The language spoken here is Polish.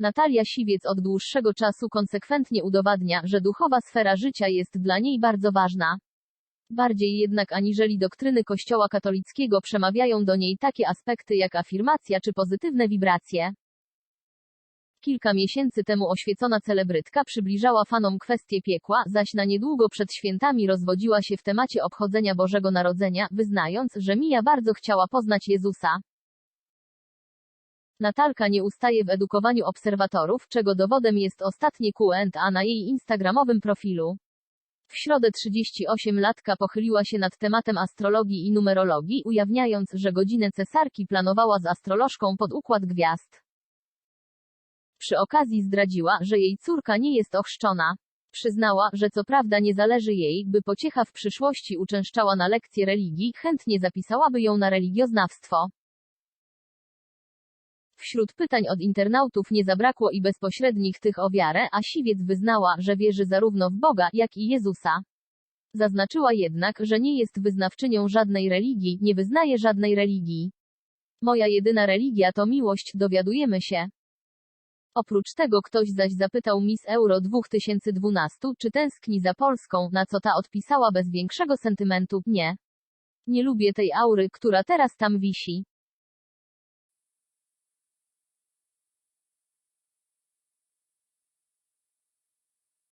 Natalia Siwiec od dłuższego czasu konsekwentnie udowadnia, że duchowa sfera życia jest dla niej bardzo ważna. Bardziej jednak aniżeli doktryny Kościoła katolickiego przemawiają do niej takie aspekty jak afirmacja czy pozytywne wibracje. Kilka miesięcy temu oświecona celebrytka przybliżała fanom kwestię piekła, zaś na niedługo przed świętami rozwodziła się w temacie obchodzenia Bożego Narodzenia, wyznając, że Mija bardzo chciała poznać Jezusa. Natalka nie ustaje w edukowaniu obserwatorów, czego dowodem jest ostatnie Q&A na jej instagramowym profilu. W środę 38-latka pochyliła się nad tematem astrologii i numerologii, ujawniając, że godzinę cesarki planowała z astrolożką pod układ gwiazd. Przy okazji zdradziła, że jej córka nie jest ochrzczona. Przyznała, że co prawda nie zależy jej, by pociecha w przyszłości uczęszczała na lekcje religii, chętnie zapisałaby ją na religioznawstwo. Wśród pytań od internautów nie zabrakło i bezpośrednich tych o wiarę, a Siwiec wyznała, że wierzy zarówno w Boga, jak i Jezusa. Zaznaczyła jednak, że nie jest wyznawczynią żadnej religii, nie wyznaje żadnej religii. Moja jedyna religia to miłość, dowiadujemy się. Oprócz tego ktoś zaś zapytał Miss Euro 2012, czy tęskni za Polską, na co ta odpisała bez większego sentymentu, nie. Nie lubię tej aury, która teraz tam wisi.